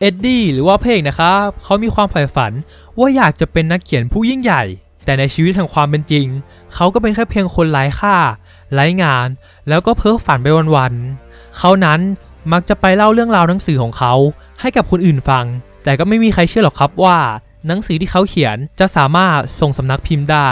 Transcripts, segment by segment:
เอ็ดดี้หรือว่าเพลงนะครับเขามีความใฝ่ฝันว่าอยากจะเป็นนักเขียนผู้ยิ่งใหญ่ แต่ในชีวิตแห่งความเป็นจริง เขาก็เป็นแค่เพียงคนไร้ค่าไร้งาน แล้วก็เพ้อฝันไปวันๆเขานั้นมักจะไปเล่าเรื่องราวหนังสือของเขาให้กับคนอื่นฟัง แต่ก็ไม่มีใครเชื่อหรอกครับว่า หนังสือที่เขาเขียนจะสามารถส่งสำนักพิมพ์ได้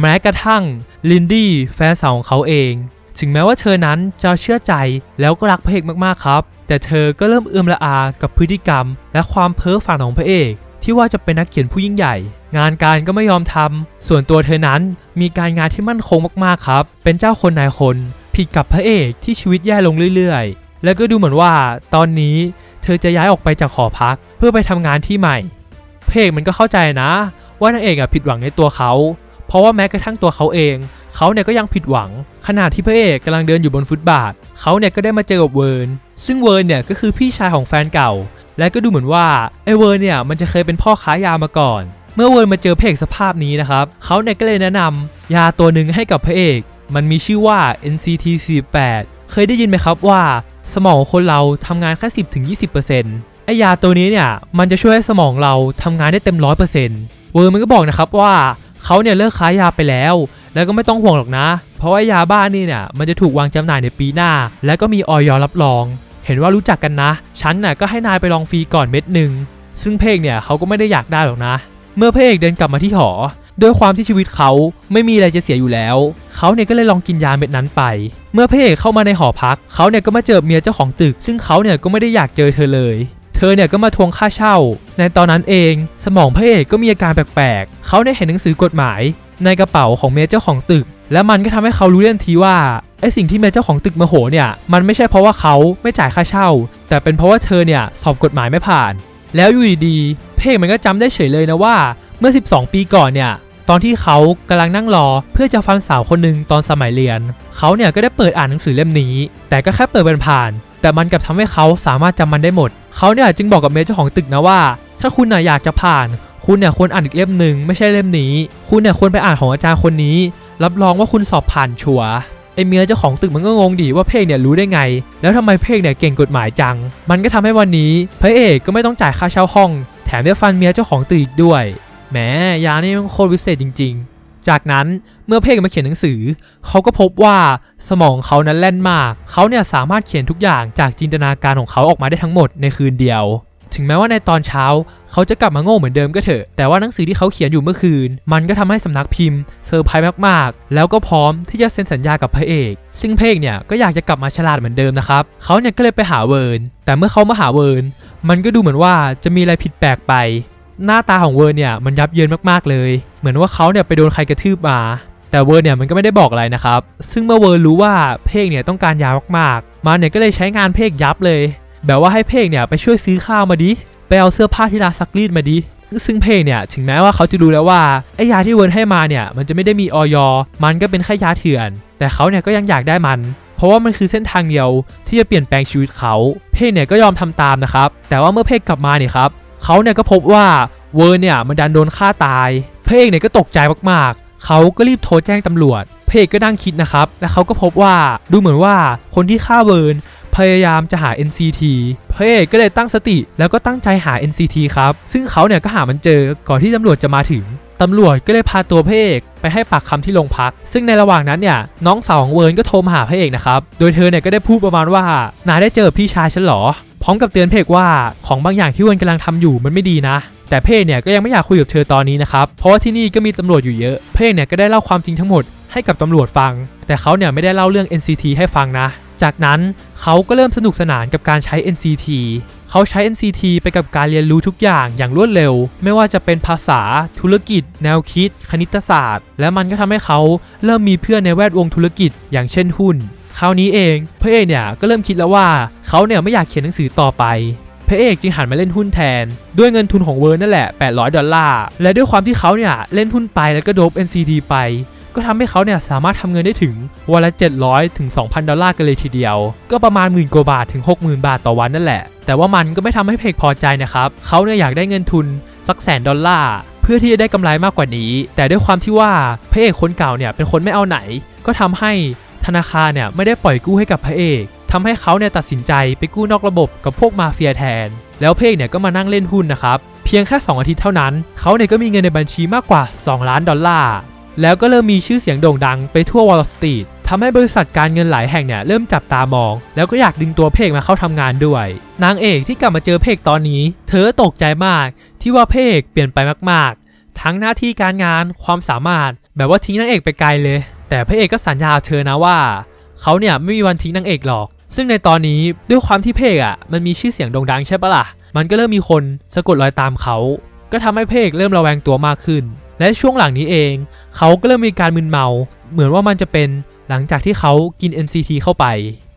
แม้กระทั่งลินดี้แฟนสาวของเขาเอง ถึงแม้ว่าเธอนั้นจะเชื่อใจแล้วก็รักพระเอกมากๆครับ แต่เธอก็เริ่มเอื้อมละอากับพฤติกรรม และความเพ้อฝันของพระเอก ที่ว่าจะเป็นนักเขียนผู้ยิ่งใหญ่ งานการก็ไม่ยอมทำส่วนตัวเธอนั้นมีการงานที่มั่นคงมากๆครับ เป็นเจ้าคนนายคน ผิดกับพระเอกที่ชีวิตแย่ลงเรื่อยๆ แล้วก็ดูเหมือนว่า ตอนนี้เธอจะย้ายออกไปจากหอพัก เพื่อไปทำงานที่ใหม่พระเอกมันก็เข้าใจนะ ว่านางเอกอะผิดหวังในตัวเขา เพราะว่าแม้กระทั่งตัวเขาเอง เขาเนี่ยก็ยังผิดหวัง ขณะที่พระเอกกำลังเดินอยู่บนฟุตบาท เขาเนี่ยก็ได้มาเจอกับเวิร์น ซึ่งเวิร์นเนี่ยก็คือพี่ชายของแฟนเก่า และก็ดูเหมือนว่าไอ้เวิร์นเนี่ยมันจะเคยเป็นพ่อค้ายามาก่อน เมื่อเวิร์นมาเจอพระเอกสภาพนี้นะครับเขาเนี่ยก็เลยแนะนำยาตัวหนึ่งให้กับพระเอก มันมีชื่อว่า NCT 48เคยได้ยินไหมครับว่า สมองของคนเราทำงานแค่10-20%ไอยาตัวนี้เนี่ยมันจะช่วยให้สมองเราทำงานได้เต็ม100%เวิร์นมันก็บอกนะครับว่าเขาเนี่ยเลิกค้ายาไปแล้ว แล้วก็ไม่ต้องห่วงหรอกนะ เพราะว่ายาบ้านนี่เนี่ยมันจะถูกวางจำหน่ายในปีหน้า และก็มีออยรับรอง เห็นว่ารู้จักกันนะ ฉันน่ะก็ให้นายไปลองฟรีก่อนเม็ดหนึ่งซึ่งเพกเนี่ยเขาก็ไม่ได้อยากได้หรอกนะ เมื่อพเอกเดินกลับมาที่หอด้วยความที่ชีวิตเขาไม่มีอะไรจะเสียอยู่แล้ว เขาเนี่ยก็เลยลองกินยาเม็ดนั้นไป เมื่อพระเอกเข้ามาในหอพัก เขาเนี่ยก็มาเจอเมียเจ้าของตึก ซึ่งเขาเนี่ยก็ไม่ได้อยากเจอเธอเลย เธอเนี่ยก็มาทวงค่าเช่า ในตอนนั้นเอง สมองพระเอกก็มีอาการแปลกๆ เขาได้เห็นหนังสือกฎหมาย ในกระเป๋าของเมียเจ้าของตึก และมันก็ทำให้เขารู้ทันทีว่าไอสิ่งที่เมียเจ้าของตึกโมโหเนี่ยมันไม่ใช่เพราะว่าเขาไม่จ่ายค่าเช่า แต่เป็นเพราะว่าเธอเนี่ยสอบกฎหมายไม่ผ่าน แล้วอยู่ดีๆเพกมันก็จำได้เฉยเลยนะว่าเมื่อ 12 ปีก่อนเนี่ยตอนที่เขากำลังนั่งรอเพื่อจะฟันสาวคนหนึ่งตอนสมัยเรียน เขาเนี่ยก็ได้เปิดอ่านหนังสือเล่มนี้ แต่ก็แค่เปิดผ่าน แต่มันกลับทำให้เขาสามารถจำมันได้หมด เขาเนี่ยจึงบอกกับเมียเจ้าของตึกนะว่า ถ้าคุณน่ะอยากจะผ่าน คุณเนี่ยควรอ่านอีกเล่มหนึ่งไม่ใช่เล่มนี้ คุณเนี่ยควรไปอ่านของอาจารย์คนนี้ รับรองว่าคุณสอบผ่านชัวร์ไอเมียเจ้าของตึกมันก็งงดีว่าเพกเนี่ยรู้ได้ไง แล้วทำไมเพกเนี่ยเก่งกฎหมายจัง มันก็ทำให้วันนี้พระเอกก็ไม่ต้องจ่ายค่าเช่าห้อง แถมได้ฟันเมียเจ้าของตึกอีกด้วยแหมยานี่มันโคตรวิเศษจริง ๆ จากนั้นเมื่อเพกมาเขียนหนังสือ เขาก็พบว่าสมองเขานั้นแล่นมาก เขาเนี่ยสามารถเขียนทุกอย่างจากจินตนาการของเขาออกมาได้ทั้งหมดในคืนเดียว ถึงแม้ว่าในตอนเช้า เขาจะกลับมาโง่เหมือนเดิมก็เถอะ แต่ว่าหนังสือที่เขาเขียนอยู่เมื่อคืน มันก็ทำให้สำนักพิมพ์เซอร์ไพรส์มากๆ แล้วก็พร้อมที่จะเซ็นสัญญากับพระเอก ซึ่งเพกเนี่ยก็อยากจะกลับมาฉลาดเหมือนเดิมนะครับ เขาเนี่ยก็เลยไปหาเวิร์นแต่เมื่อเขามาหาเวิร์นมันก็ดูเหมือนว่าจะมีอะไรผิดแปลกไป หน้าตาของเวิร์นเนี่ยมันยับเยินมากๆเลย เหมือนว่าเขาเนี่ยไปโดนใครกระทืบมา แต่เวิร์นเนี่ยมันก็ไม่ได้บอกอะไรนะครับ ซึ่งเมื่อเวิร์นรู้ว่าเพกเนี่ยต้องการยามากๆ มันเนี่ยก็เลยใช้งานเพกยับเลย แบบว่าให้เพกเนี่ยไปช่วยซื้อข้าวมาดิ ไปเอาเสื้อผ้าที่ร้านซักรีดมาดิ ซึ่งเพกเนี่ยถึงแม้ว่าเขาจะรู้แล้วว่าไอ้ยาที่เวิร์นให้มาเนี่ยมันจะไม่ได้มีออยมันก็เป็นแค่ยาเถื่อน แต่เขาเนี่ยก็ยังอยากได้มันเพราะว่ามันคือเส้นทางเดียวที่จะเปลี่ยนแปลงชีวิตเขา เพกเนี่ยก็ยอมทำตามนะครับ แต่ว่าเมื่อเพกกลับมาเนี่ยครับ เขาเนี่ยก็พบว่าเวิร์นเนี่ยมันดันโดนฆ่าตายพระเอกเนี่ยก็ตกใจมากๆ เขาก็รีบโทรแจ้งตำรวจพระเอกก็นั่งคิดนะครับ และเขาก็พบว่าดูเหมือนว่าคนที่ฆ่าเวิร์นพยายามจะหา NCT พระเอกก็เลยตั้งสติแล้วก็ตั้งใจหา NCT ครับ ซึ่งเขาเนี่ยก็หามันเจอก่อนที่ตำรวจจะมาถึงตำรวจก็เลยพาตัวพระเอกไปให้ปากคำที่โรงพัก ซึ่งในระหว่างนั้นเนี่ยน้องสาวของเวิร์นก็โทรมาหาพระเอกนะครับ โดยเธอเนี่ยก็ได้พูดประมาณว่า นายได้เจอพี่ชายฉันหรอ พร้อมกับเตือนเพกว่าของบางอย่างที่เวิร์นกำลังทำอยู่มันไม่ดีนะ แต่เพกเนี่ยก็ยังไม่อยากคุยกับเธอตอนนี้นะครับเพราะว่าที่นี่ก็มีตำรวจอยู่เยอะ เพกเนี่ยก็ได้เล่าความจริงทั้งหมดให้กับตำรวจฟัง แต่เขาเนี่ยไม่ได้เล่าเรื่อง NCT ให้ฟังนะ จากนั้นเขาก็เริ่มสนุกสนานกับการใช้ NCT เขาใช้ NCT ไปกับการเรียนรู้ทุกอย่างอย่างรวดเร็ว ไม่ว่าจะเป็นภาษา ธุรกิจ แนวคิด คณิตศาสตร์ และมันก็ทำให้เขาเริ่มมีเพื่อนในแวดวงธุรกิจ อย่างเช่นหุ้น คราวนี้เองพระเอกเนี่ยก็เริ่มคิดแล้วว่าเขาเนี่ยไม่อยากเขียนหนังสือต่อไปพระเอกจึงหันมาเล่นหุ้นแทน ด้วยเงินทุนของเวิร์นนั่นแหละ 800 ดอลลาร์ และด้วยความที่เขาเนี่ยเล่นหุ้นไปแล้วก็โดบ NCT ไป ก็ทำให้เขาเนี่ยสามารถทำเงินได้ถึงวันละ 700 ถึง 2,000 ดอลลาร์กันเลยทีเดียว ก็ประมาณหมื่นกว่าบาทถึง 60,000 บาทต่อวันนั่นแหละ แต่ว่ามันก็ไม่ทำให้เพกพอใจนะครับ เขาเนี่ยอยากได้เงินทุนสักแสนดอลลาร์เพื่อที่จะได้กำไรมากกว่านี้ แต่ด้วยความที่ว่าพระเอกคนเก่าเนี่ยเป็นคนไม่เอาไหน ก็ทำให้ ธนาคารเนี่ยไม่ได้ปล่อยกู้ให้กับพระเอกทำให้เขาเนี่ยตัดสินใจไปกู้นอกระบบกับพวกมาเฟียแทน แล้วเพกเนี่ยก็มานั่งเล่นหุ้นนะครับ เพียงแค่ 2 อาทิตย์เท่านั้น เขาเนี่ยก็มีเงินในบัญชีมากกว่า 2 ล้านดอลลาร์ แล้วก็เริ่มมีชื่อเสียงโด่งดังไปทั่ววอลล์สตรีททำให้บริษัทการเงินหลายแห่งเนี่ยเริ่มจับตามอง แล้วก็อยากดึงตัวเพกมาเข้าทำงานด้วย นางเอกที่กลับมาเจอเพกตอนนี้ เธอตกใจมาก ที่ว่าเพกเปลี่ยนไปมากๆ ทั้งหน้าที่การงานความสามารถ แบบว่าทิ้งนางเอกไปไกลเลย แต่พระเอกก็สัญญาเธอนะว่า เขาเนี่ยไม่มีวันทิ้งนางเอกหรอก ซึ่งในตอนนี้ด้วยความที่เพกอะมันมีชื่อเสียงโด่งดังใช่ปะล่ะ มันก็เริ่มมีคนสะกดรอยตามเขา ก็ทำให้เพกเริ่มระแวงตัวมากขึ้น และช่วงหลังนี้เอง เขาก็เริ่มมีการมึนเมา เหมือนว่ามันจะเป็นหลังจากที่เขากิน NCT เข้าไป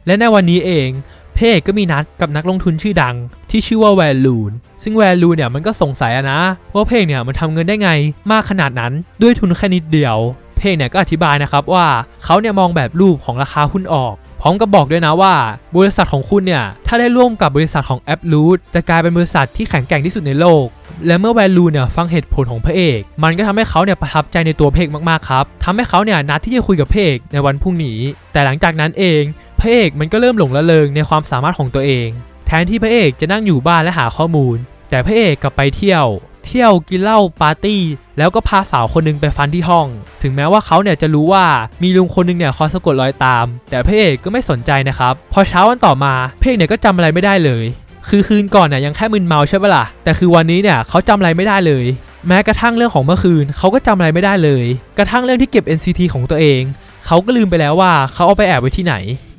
และในวันนี้เองเพกก็มีนัดกับนักลงทุนชื่อดัง ที่ชื่อว่าแวลูน ซึ่งแวลูนเนี่ยมันก็สงสัยอะนะว่าเพกเนี่ยมันทำเงินได้ไงมากขนาดนั้นด้วยทุนแค่นิดเดียว เพกเนี่ยก็อธิบายนะครับว่าเขาเนี่ยมองแบบรูปของราคาหุ้นออก พร้อมกับบอกด้วยนะว่า บริษัทของคุณเนี่ย ถ้าได้ร่วมกับบริษัทของแอปลูดจะกลายเป็นบริษัทที่แข็งแกร่งที่สุดในโลก และเมื่อแวลูเนี่ยฟังเหตุผลของพระเอก มันก็ทำให้เขาเนี่ยประทับใจในตัวเพกมากๆครับทำให้เขาเนี่ยนัดที่จะคุยกับเพกในวันพรุ่งนี้ แต่หลังจากนั้นเองพระเอกมันก็เริ่มหลงระเริงในความสามารถของตัวเอง แทนที่พระเอกจะนั่งอยู่บ้านและหาข้อมูล แต่พระเอกกลับไปเที่ยว เที่ยวกินเหล้าปาร์ตี้ แล้วก็พาสาวคนหนึงไปฟันที่ห้อง ถึงแม้ว่าเขาเนี่ยจะรู้ว่ามีลุงคนหนึงเนี่ยคอยสะกดรอยตาม แต่พระเอกก็ไม่สนใจนะครับ พอเช้าวันต่อมาพระเอกเนี่ยก็จำอะไรไม่ได้เลย คือคืนก่อนเนี่ยยังแค่มึนเมาใช่ปะล่ะ แต่คือวันนี้เนี่ยเขาจำอะไรไม่ได้เลยแม้กระทั่งเรื่องของเมื่อคืนเขาก็จำอะไรไม่ได้เลย กระทั่งเรื่องที่เก็บ NCT ของตัวเอง เขาก็ลืมไปแล้วว่าเขาเอาไปแอบไว้ที่ไหน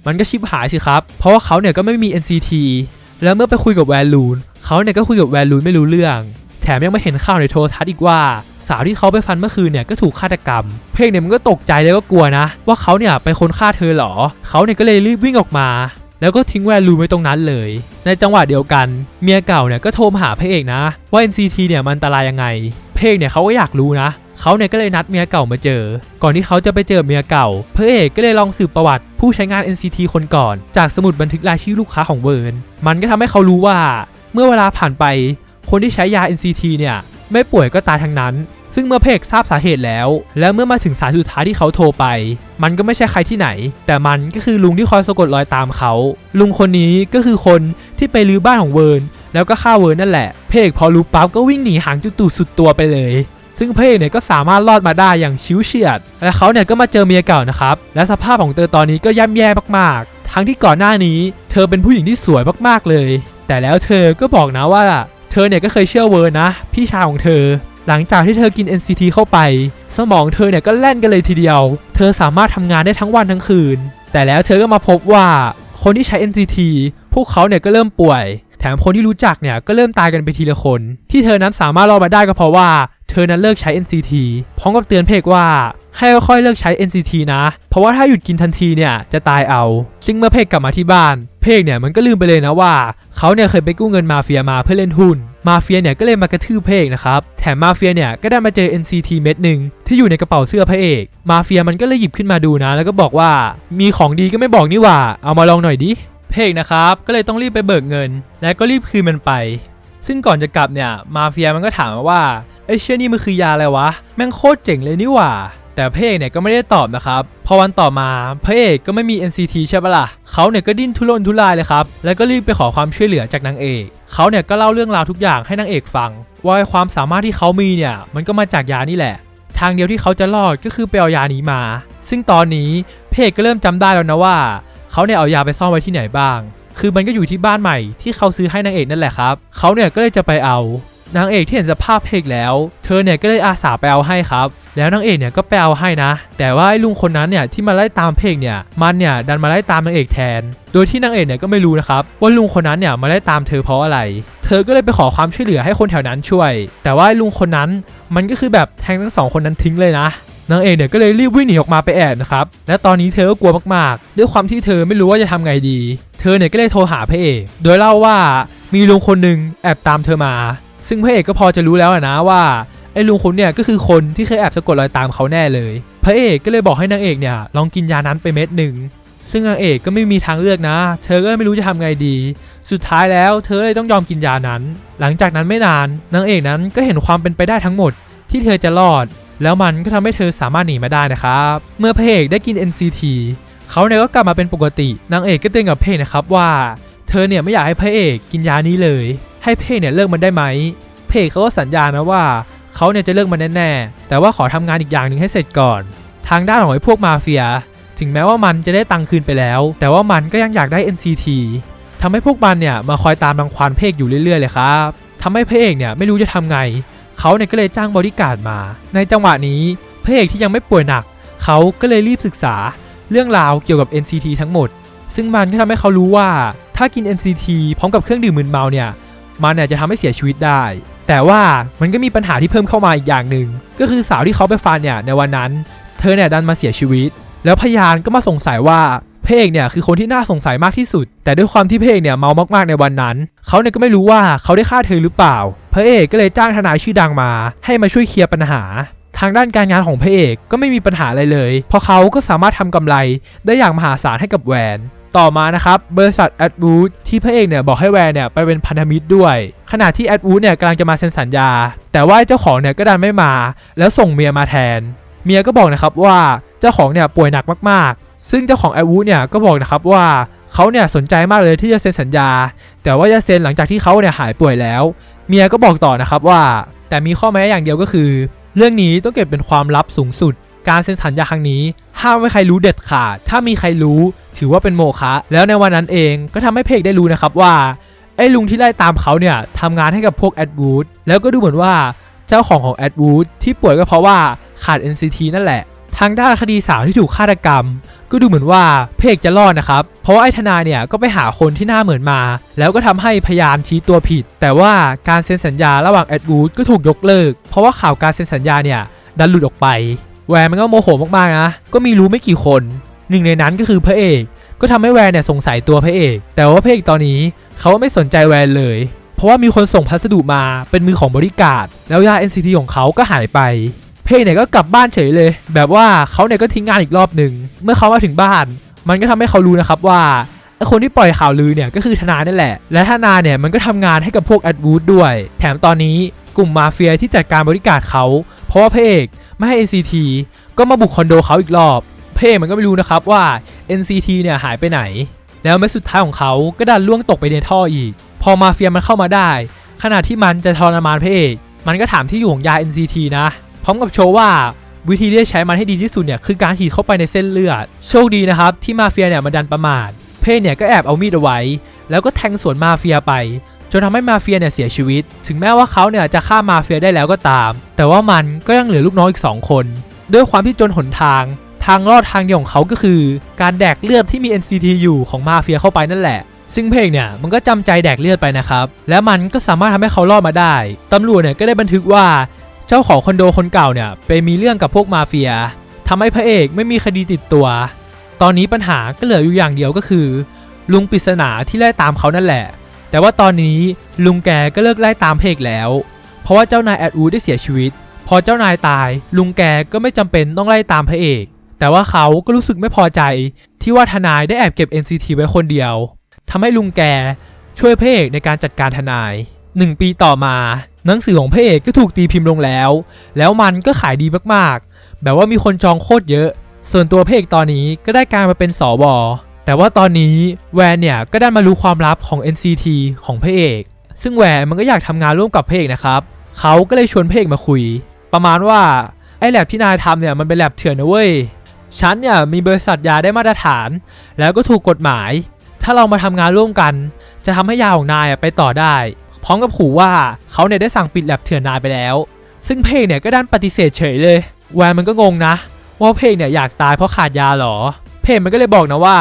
มันก็ชิบหายสิครับ เพราะว่าเขาเนี่ยก็ไม่มี NCT แล้วเมื่อไปคุยกับแวลูนเขาเนี่ยก็คุยกับแวลูนไม่รู้เรื่อง ถมยังไม่เห็นข่าวในโทรทัศน์อีกว่าสาวที่เขาไปฟันเมื่อคืนเนี่ยก็ถูกฆาตกรรม เพลงเนี่ยมันก็ตกใจแล้วก็กลัวนะ ว่าเขาเนี่ยไปคนฆ่าเธอเหรอ เขาเนี่ยก็เลยรีบวิ่งออกมา แล้วก็ทิ้งแวลูไว้ตรงนั้นเลย ในจังหวะเดียวกัน เมียเก่าเนี่ยก็โทรมาหาพระเอกนะ ว่า NCT เนี่ยมันอันตรายยังไง เพลงเนี่ยเขาก็อยากรู้นะเขาเนี่ยก็เลยนัดเมียเก่ามาเจอ ก่อนที่เขาจะไปเจอเมียเก่า พระเอกก็เลยลองสืบประวัติ ผู้ใช้งาน NCT คนก่อน จากสมุดบันทึกรายชื่อลูกค้าของเวิร์น มันก็ทำให้เขารู้ว่า เมื่อเวลาผ่านไป คนที่ใช้ยา NCT เนี่ย ไม่ป่วยก็ตายทั้งนั้น ซึ่งเมื่อเพกทราบสาเหตุแล้ว และเมื่อมาถึงสายสุดท้ายที่เขาโทรไป มันก็ไม่ใช่ใครที่ไหน แต่มันก็คือลุงที่คอยสะกดรอยตามเขา ลุงคนนี้ก็คือคนที่ไปรื้อบ้านของเวิร์นแล้วก็ฆ่าเวิร์นนั่นแหละ เพกพอรู้ปั๊บก็วิ่งหนีหางจุดตูดสุดตัวไปเลยซึ่งเพกเนี่ยก็สามารถรอดมาได้อย่างชิวเฉียด และเขาเนี่ยก็มาเจอเมียเก่านะครับ และสภาพของเธอตอนนี้ก็ย่ำแย่มากๆ ทั้งที่ก่อนหน้านี้ เธอเป็นผู้หญิงที่สวยมากๆเลย แต่แล้วเธอก็บอกนะว่า ธอเนี่ยก็เคยเชื่อเวิร์นนะ พี่ชายของเธอ หลังจากที่เธอกิน NCT เข้าไป สมองเธอเนี่ยก็แล่นกันเลยทีเดียว เธอสามารถทำงานได้ทั้งวันทั้งคืน แต่แล้วเธอก็มาพบว่าคนที่ใช้ NCT พวกเขาเนี่ยก็เริ่มป่วย แถมคนที่รู้จักเนี่ยก็เริ่มตายกันไปทีละคน ที่เธอนั้นสามารถรอดมาได้ก็เพราะว่าเธอนั้นเลิกใช้ NCT พร้อมกับเตือนเพกว่า ให้ค่อยๆเลิกใช้ NCT นะ เพราะว่าถ้าหยุดกินทันทีเนี่ยจะตายเอา ซึ่งเมื่อเพกกลับมาที่บ้าน เพกเนี่ยมันก็ลืมไปเลยนะว่า เขาเนี่ยเคยไปกู้เงินมาเฟียมาเพื่อเล่นหุ้น มาเฟียเนี่ยก็เลยมากระทืบเพกนะครับ แถมมาเฟียเนี่ยก็ได้มาเจอ NCT เม็ดหนึ่งที่อยู่ในกระเป๋าเสื้อพระเอก มาเฟียมันก็เลยหยิบขึ้นมาดูนะ แล้วก็บอกว่ามีของดีก็ไม่บอกนี่ว่า เอามาลองหน่อยดิ เพกนะครับก็เลยต้องรีบไปเบิกเงิน และก็รีบคืนมันไป ซึ่งก่อนจะกลับเนี่ยมาเฟียมันก็ถามมาว่าไอ้เชี่ยนี่มันคือยาอะไรวะแม่งโคตรเจ๋งเลยนี่หว่า แต่พระเอกเนี่ยก็ไม่ได้ตอบนะครับ พอวันต่อมาพระเอกก็ไม่มี NCT ใช่ปะล่ะเขาเนี่ยก็ดิ้นทุรนทุรายเลยครับ แล้วก็รีบไปขอความช่วยเหลือจากนางเอกเขาเนี่ยก็เล่าเรื่องราวทุกอย่างให้นางเอกฟัง ว่าไอความสามารถที่เขามีเนี่ยมันก็มาจากยานี่แหละ ทางเดียวที่เขาจะรอดก็คือไปเอายานี้มา ซึ่งตอนนี้พระเอกก็เริ่มจำได้แล้วนะว่าเขาเนี่ยเอายาไปซ่อนไว้ที่ไหนบ้าง คือมันก็อยู่ที่บ้านใหม่ที่เขาซื้อให้นางเอกนั่นแหละครับเขาเนี่ยก็เลยจะไปเอา นางเอกที่เห็นสภาพเพกแล้ว เธอเนี่ยก็เลยอาสาไปเอาให้ครับ แล้วนางเอกเนี่ยก็ไปเอาให้นะ แต่ว่าไอ้ลุงคนนั้นเนี่ยที่มาไล่ตามเพกเนี่ยมันเนี่ยดันมาไล่ตามนางเอกแทน โดยที่นางเอกเนี่ยก็ไม่รู้นะครับว่าลุงคนนั้นเนี่ยมาไล่ตามเธอเพราะอะไร เธอก็เลยไปขอความช่วยเหลือให้คนแถวนั้นช่วย แต่ว่าไอ้ลุงคนนั้นมันก็คือแบบแทงทั้งสองคนนั้นทิ้งเลยนะนางเอกเนี่ยก็เลยรีบวิ่งหนีออกมาไปแอบนะครับ และตอนนี้เธอก็กลัวมากๆ ด้วยความที่เธอไม่รู้ว่าจะทำไงดี เธอเนี่ยก็เลยโทรหาพระเอก โดยเล่าว่ามีลุงคนหนึ่งแอบตามเธอมา ซึ่งพระเอกก็พอจะรู้แล้วนะว่าไอ้ลุงคนเนี่ยก็คือคนที่เคยแอบสะกดรอยตามเขาแน่เลย พระเอกก็เลยบอกให้นางเอกเนี่ยลองกินยานั้นไปเม็ดหนึ่งซึ่งนางเอกก็ไม่มีทางเลือกนะ เธอก็ไม่รู้จะทำไงดี สุดท้ายแล้วเธอเลยต้องยอมกินยานั้น หลังจากนั้นไม่นาน นางเอกนั้นก็เห็นความเป็นไปได้ทั้งหมด ที่เธอจะรอด แล้วมันก็ทำให้เธอสามารถหนีมาได้นะครับ เมื่อพระเอกได้กิน NCT เขาเนี่ยก็กลับมาเป็นปกติ นางเอกก็เตือนกับเพกนะครับว่า เธอเนี่ยไม่อยากให้พระเอกกินยานี้เลย ให้เพกเนี่ยเลิกมันได้ไหม เพกเขาก็สัญญานะว่าเขาเนี่ยจะเลิกมันแน่ๆแต่ว่าขอทำงานอีกอย่างหนึ่งให้เสร็จก่อน ทางด้านของไอ้พวกมาเฟีย ถึงแม้ว่ามันจะได้ตังค์คืนไปแล้ว แต่ว่ามันก็ยังอยากได้ NCT ทำให้พวกมันเนี่ยมาคอยตามรังควานเพกอยู่เรื่อยๆเลยครับทำให้พระเอกเนี่ยไม่รู้จะทำไง เขาเนี่ยก็เลยจ้างบริการมา ในจังหวะนี้พระเอกที่ยังไม่ป่วยหนัก เขาก็เลยรีบศึกษาเรื่องราวเกี่ยวกับ NCT ทั้งหมด ซึ่งมันก็ทำให้เขารู้ว่าถ้ากิน NCT พร้อมกับเครื่องดื่มมึนเมาเนี่ย มันเนี่ยจะทำให้เสียชีวิตได้ แต่ว่ามันก็มีปัญหาที่เพิ่มเข้ามาอีกอย่างหนึ่งก็คือสาวที่เขาไปฟันเนี่ยในวันนั้น เธอเนี่ยดันมาเสียชีวิต แล้วพยานก็มาสงสัยว่าพเอกเนี่ยคือคนที่น่าสงสัยมากที่สุด แต่ด้วยความที่พเอกเนี่ยเมามากๆในวันนั้น เขาเนี่ยก็ไม่รู้ว่าเขาได้ฆ่าเธอหรือเปล่า พระเอกก็เลยจ้างทนายชื่อดังมา ให้มาช่วยเคลียร์ปัญหา ทางด้านการงานของพระเอกก็ไม่มีปัญหาอะไรเลย เพราะเขาก็สามารถทำกำไรได้อย่างมหาศาลให้กับแวน ต่อมานะครับบริษัทแอดวูดที่พระเอกเนี่ยบอกให้แวนเนี่ยไปเป็นพันธมิตรด้วย ขณะที่แอดวูดเนี่ยกำลังจะมาเซ็นสัญญา แต่ว่าเจ้าของเนี่ยก็ดันไม่มา แล้วส่งเมียมาแทน เมียก็บอกนะครับว่าเจ้าของเนี่ยป่วยหนักมากๆ ซึ่งเจ้าของแอดวูดเนี่ยก็บอกนะครับว่าเขาเนี่ยสนใจมากเลยที่จะเซ็นสัญญา แต่ว่าจะเซ็นหลังจากที่เขาเนี่ยหายป่วยแล้ว เมียก็บอกต่อนะครับว่า แต่มีข้อแม้อย่างเดียวก็คือ เรื่องนี้ต้องเก็บเป็นความลับสูงสุด การเซ็นสัญญาครั้งนี้ ห้ามไม่ใครรู้เด็ดขาด ถ้ามีใครรู้ ถือว่าเป็นโมฆะแล้วในวันนั้นเองก็ทำให้เพกได้รู้นะครับว่าไอ้ลุงที่ไล่ตามเขาเนี่ยทำงานให้กับพวกแอดวูดแล้วก็ดูเหมือนว่าเจ้าของของแอดวูดที่ป่วยก็เพราะว่าขาด NCT นั่นแหละ ทางด้านคดีสาวที่ถูกฆาตกรรม ก็ดูเหมือนว่าเพกจะรอดนะครับ เพราะว่าไอ้ทนายเนี่ยก็ไปหาคนที่หน้าเหมือนมา แล้วก็ทำให้พยานชี้ตัวผิด แต่ว่าการเซ็นสัญญาระหว่างแอดวูดก็ถูกยกเลิก เพราะว่าข่าวการเซ็นสัญญาเนี่ยดันหลุดออกไป แวร์มันก็โมโหมากๆนะ ก็มีรู้ไม่กี่คน หนึ่งในนั้นก็คือพระเอก ก็ทำให้แวร์เนี่ยสงสัยตัวพระเอก แต่ว่าพระเอกตอนนี้เขาไม่สนใจแวร์เลย เพราะว่ามีคนส่งพัสดุมาเป็นมือของบริการแล้วยา NCT ของเขาก็หายไปเพกเนี่ยก็กลับบ้านเฉยเลย แบบว่าเขาเนี่ยก็ทิ้งงานอีกรอบหนึ่ง เมื่อเขามาถึงบ้าน มันก็ทำให้เขารู้นะครับว่าคนที่ปล่อยข่าวลือเนี่ยก็คือทนายนั่นแหละ และทนาเนี่ยมันก็ทำงานให้กับพวกแอดวูดด้วย แถมตอนนี้กลุ่มมาเฟียที่จัดการบริการเขา เพราะว่าพระเอกไม่ให้ NCT ก็มาบุกคอนโดเขาอีกรอบพระเอกมันก็ไม่รู้นะครับว่า NCT เนี่ยหายไปไหน แล้วเมื่อสุดท้ายของเขาก็ดันล่วงตกไปในท่ออีก พอมาเฟียมันเข้ามาได้ ขณะที่มันจะทรมานพระเอก มันก็ถามที่อยู่ของยา NCT นะ พร้อมกับโชว์ว่าวิธีที่จะใช้มันให้ดีที่สุดเนี่ยคือการฉีดเข้าไปในเส้นเลือด โชคดีนะครับที่มาเฟียเนี่ยมันดันประมาท เพศเนี่ยก็แอบเอามีดเอาไว้ แล้วก็แทงสวนมาเฟียไป จนทำให้มาเฟียเนี่ยเสียชีวิต ถึงแม้ว่าเขาเนี่ยจะฆ่ามาเฟียได้แล้วก็ตาม แต่ว่ามันก็ยังเหลือลูกน้องอีก 2 คน ด้วยความที่จนหนทาง ทางรอดทางเดียวของเขาก็คือ การแดกเลือดที่มี NCT อยู่ของมาเฟียเข้าไปนั่นแหละ ซึ่งเพลงเนี่ยมันก็จำใจแดกเลือดไปนะครับ แล้วมันก็สามารถทำให้เขารอดมาได้ตำรวจเนี่ยก็ได้บันทึกว่า เจ้าของคอนโดคนเก่าเนี่ยไปมีเรื่องกับพวกมาเฟียทำให้พระเอกไม่มีคดีติดตัว ตอนนี้ปัญหาก็เหลืออยู่อย่างเดียวก็คือ ลุงปริศนาที่ไล่ตามเขานั่นแหละ แต่ว่าตอนนี้ลุงแกก็เลิกไล่ตามพเอกแล้ว เพราะว่าเจ้านายแอดวูดได้เสียชีวิต พอเจ้านายตาย ลุงแกก็ไม่จำเป็นต้องไล่ตามพระเอก แต่ว่าเขาก็รู้สึกไม่พอใจ ที่ว่าทนายได้แอบเก็บ NCT ไว้คนเดียวทำให้ลุงแกช่วยพระเอกในการจัดการทนาย 1 ปีต่อมาหนังสือของพระเอกก็ถูกตีพิมพ์ลงแล้ว แล้วมันก็ขายดีมากๆ แบบว่ามีคนจองโคตรเยอะ ส่วนตัวพระเอกตอนนี้ก็ได้การมาเป็นสว แต่ว่าตอนนี้แวนเนี่ยก็ได้มารู้ความลับของ NCT ของพระเอก ซึ่งแวนมันก็อยากทำงานร่วมกับพระเอกนะครับเขาก็เลยชวนพระเอกมาคุย ประมาณว่าไอ้แลบที่นายทำเนี่ยมันเป็นแลบเถื่อนนะเว้ยฉันเนี่ยมีบริษัทยาได้มาตรฐาน แล้วก็ถูกกฎหมาย ถ้าเรามาทำงานร่วมกัน จะทำให้ยาของนายไปต่อได้ พร้อมกับขู่ว่าเขาเนี่ยได้สั่งปิดแลบเถื่อนนายไปแล้ว ซึ่งเพกเนี่ยก็ด้านปฏิเสธเฉยเลยแวนมันก็งงนะ ว่าเพกเนี่ยอยากตายเพราะขาดยาเหรอ เพกมันก็เลยบอกนะว่า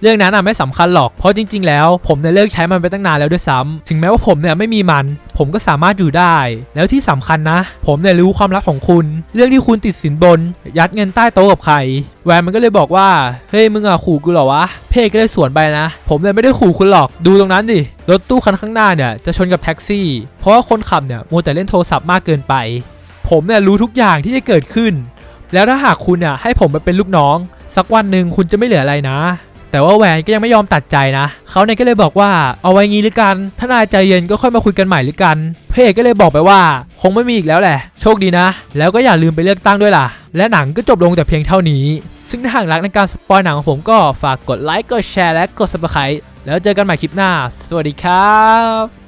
เรื่องนั้นอะไม่สำคัญหรอก เพราะจริง ๆ แล้วผมเนี่ยเลิกใช้มันไปตั้งนานแล้วด้วยซ้ำถึงแม้ว่าผมเนี่ยไม่มีมัน ผมก็สามารถอยู่ได้ แล้วที่สำคัญนะ ผมเนี่ยรู้ความลับของคุณ เรื่องที่คุณติดสินบน ยัดเงินใต้โต๊ะกับใคร แวนมันก็เลยบอกว่า เฮ้ยมึงอะขู่กูเหรอวะ เพกก็เลยสวนไปนะ ผมเนี่ยไม่ได้ขู่คุณหรอก ดูตรงนั้นดิ รถตู้คันข้างหน้าเนี่ยจะชนกับแท็กซี่ เพราะว่าคนขับเนี่ยมัวแต่เล่นโทรศัพท์มากเกินไป ผมเนี่ยรู้ทุกอย่างที่จะเกิดขึ้น แล้วถ้าหากคุณเนี่ยให้ผมไปเป็นลูกน้อง สักวันหนึ่งคุณจะไม่เหลืออะไรนะ แต่ว่าแหวนก็ยังไม่ยอมตัดใจนะเขาเนี่ยก็เลยบอกว่าเอาไว้งี้หรือกันถ้านายใจเย็นก็ค่อยมาคุยกันใหม่หรือกันพระเอกก็เลยบอกไปว่า คงไม่มีอีกแล้วแหละ โชคดีนะ แล้วก็อย่าลืมไปเลือกตั้งด้วยล่ะ และหนังก็จบลงแต่เพียงเท่านี้ ซึ่งถ้าหากรักในการสปอยหนังของผมก็ฝากกดไลค์กดแชร์และกด subscribe แล้วเจอกันใหม่คลิปหน้า สวัสดีครับ